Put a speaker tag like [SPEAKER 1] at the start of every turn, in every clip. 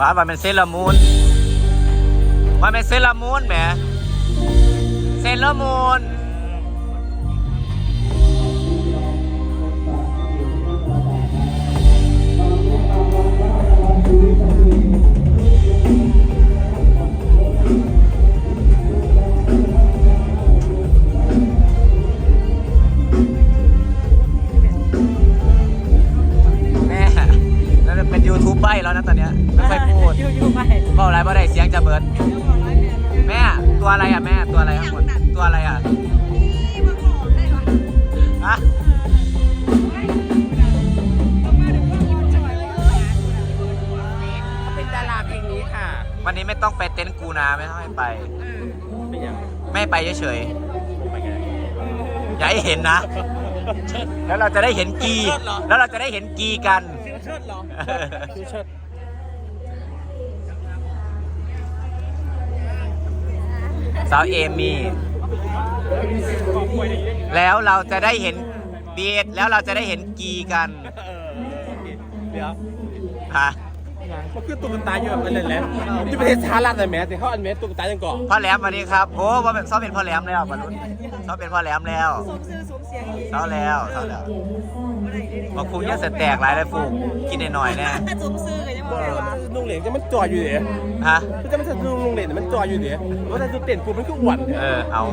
[SPEAKER 1] ฟ้ามันเป็นเซรามูนมันเป็นเซรามูนแหมเซรามูนแม่แล้วเป็นยูทูบใบแล้วนะตอนเนี้ยไม่ค่อย พูด
[SPEAKER 2] อยู่ๆไป
[SPEAKER 1] เบาอะไรบ่ได้เสียงจะเบิดแม่ตัวอะไรอะแม่ตัวอะไรข้างบนตัวอะไรอะฮะ
[SPEAKER 3] เป็นดาราเพลงนี้ค่ะ
[SPEAKER 1] วันนี้ไม่ต้องไปเต็นท์กูนะไม่ต้องให้ไป
[SPEAKER 3] เป็นยัง
[SPEAKER 1] ไม่ไปเฉย
[SPEAKER 3] ไปไง
[SPEAKER 1] ๆอย่าให้เห็นนะ
[SPEAKER 3] เชิด
[SPEAKER 1] แล้วเราจะได้เห็นกี
[SPEAKER 3] เชิดเหรอ
[SPEAKER 1] แล้วเราจะได้เห็นกีกัน
[SPEAKER 3] เชิดเหรอคือเชิด
[SPEAKER 1] สาวเอมี่แล้วเราจะได้เห็นเบียดแล้วเราจะได้เห็นกีกัน
[SPEAKER 3] เออเดี๋ยว
[SPEAKER 1] ฮะ
[SPEAKER 3] มันคือตุ๊กตาอยู่แบบนั้นแหละที่ประเทศชาลัดเลยแม้แต่เขาอันเมสตุ๊กตายังเกาะ
[SPEAKER 1] พ่อแหลมวันนี้ครับโอ้ว่าเป็นซ้อมเป็นพ่อแหลมแล้วบรรลุซ้อมเป็นพ่อแหลมแล้ว
[SPEAKER 2] สมซื้อสมเสียงอีก
[SPEAKER 1] เช้าแล้วเช้าแล้วบอกฟุกยังเสร็จแตกหลายเลยฟุกกินหน่อยๆแน่
[SPEAKER 2] สมซื้อกันยังบอกเลยว่า
[SPEAKER 3] ลุงเหลงจะมันจอดอยู่เดี๋ยว
[SPEAKER 1] ฮะ
[SPEAKER 3] จะมันจะลุง เหลงมันจอดอยู่เดี๋ยวว่าแต่จุดเด่นปุ๊บมันก็อ้วน
[SPEAKER 1] เออเอา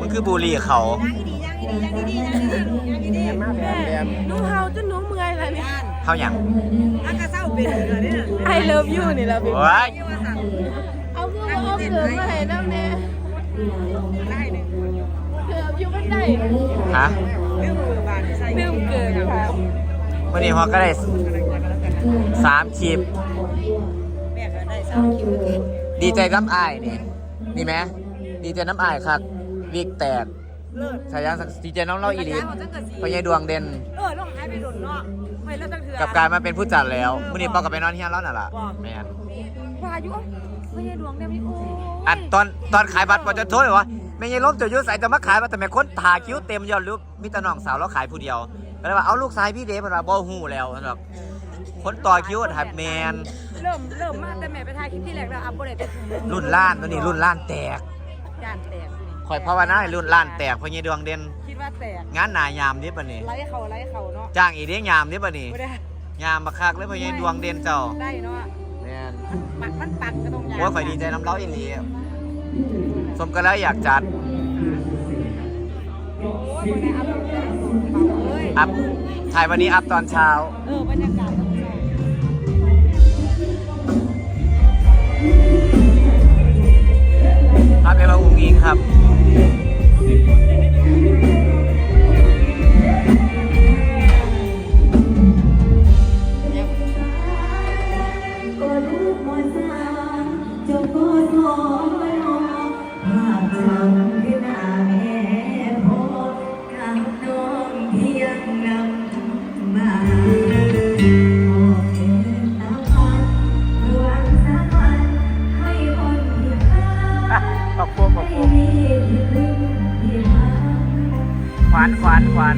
[SPEAKER 1] มันคือบุหรี่เขา
[SPEAKER 2] ย่างดีย่างดีย่างดีย่างดีย่างดี
[SPEAKER 3] มากแบมแบม
[SPEAKER 4] หนูเฮาจนหนูเมื่อยแล้วเนี่ย
[SPEAKER 1] เข้าอย่าง
[SPEAKER 2] อากาเศร้าเป็นเหรอเนี่ย
[SPEAKER 4] I love you นี่ละบิ๊ก
[SPEAKER 1] โอ้ย
[SPEAKER 2] ยี่ว่าสั่ง
[SPEAKER 4] เอาเพื่อนเอาเกือบมาให้น้ำเนี่ย
[SPEAKER 2] ได้หนึ่ง
[SPEAKER 4] เกือบอยู่ไม่ได้
[SPEAKER 1] ฮะ
[SPEAKER 2] เรื่องมือบานใส่
[SPEAKER 4] ลืมเกินค่ะ
[SPEAKER 1] วันนี้พอก็ได้สามคลิป
[SPEAKER 2] แม่ก็ได้สามคิว
[SPEAKER 1] ดีใจน้ำอายนี่นี่ไหมดีใจน้ำอายครับวิกแตก
[SPEAKER 2] เลิศ
[SPEAKER 1] ชายันสักดีใจน้องเล่าอีลีพญายดวงเด่น
[SPEAKER 2] เออลองหายไปโดนเนาะไม่เลิกตั้งเถื่อ
[SPEAKER 1] กับการมาเป็นผู้จัดแล้วมื่อนี้ปอกับไปนอนเฮียนแล้วน่ะล่ะแมน
[SPEAKER 4] วายุไม่ใช่ดวงเดียวนี่โอ้ย
[SPEAKER 1] อันตอนตอนขายบัตรปอจะโทษเลยวะไม่ยังล้มจะยุ่ใส่จะมาขายบัตรแต่แม่คนถ่าคิ้วเต็มยอดรูปมิตรน้องสาวแล้วขายผู้เดียวก็เลยว่าเอาลูกชายพี่เดฟมันมาบ่หูแล้วแบบคนต่อคิ้วถ่ายแมน
[SPEAKER 4] เริ่มเริ่มมาแต่แม่ไปถ่ายคลิปที่แรกแล้วอัพโหลดไปถึง
[SPEAKER 1] รุ่นล้านตัวนี้รุ่นล้านแตก
[SPEAKER 4] จานแตกนี่
[SPEAKER 1] คอยภาวนาให้รุ่นล้านแตกพญายดวงเด่น
[SPEAKER 4] คิดว่าแตก
[SPEAKER 1] งานหนายามนี้ปะนี่
[SPEAKER 4] ไล่เขาไล่เขาเนาะ
[SPEAKER 1] จ้างอีเดียยามนี้ปะนี่
[SPEAKER 4] ไม่ได้
[SPEAKER 1] ยามบักคักเลยพญายดวงเด่นเจ้า
[SPEAKER 4] ได้เนาะ
[SPEAKER 1] แมน
[SPEAKER 4] ปักมันปักกระตรงยาง
[SPEAKER 1] โอ้ยข่อยดีใจน้ำเล้าอีหลีสมกันแล้วอยากจัด
[SPEAKER 4] โอ้ยคนไหนอัพโหลดไปเอ้ย
[SPEAKER 1] อัพถ่ายวันนี้อัพตอนเช้า
[SPEAKER 4] เออบรรยากาศ ครงนี้
[SPEAKER 1] ภาพเป็นมาอุ้งอิงครับ
[SPEAKER 5] ขวานขวาน
[SPEAKER 1] ข
[SPEAKER 5] วาน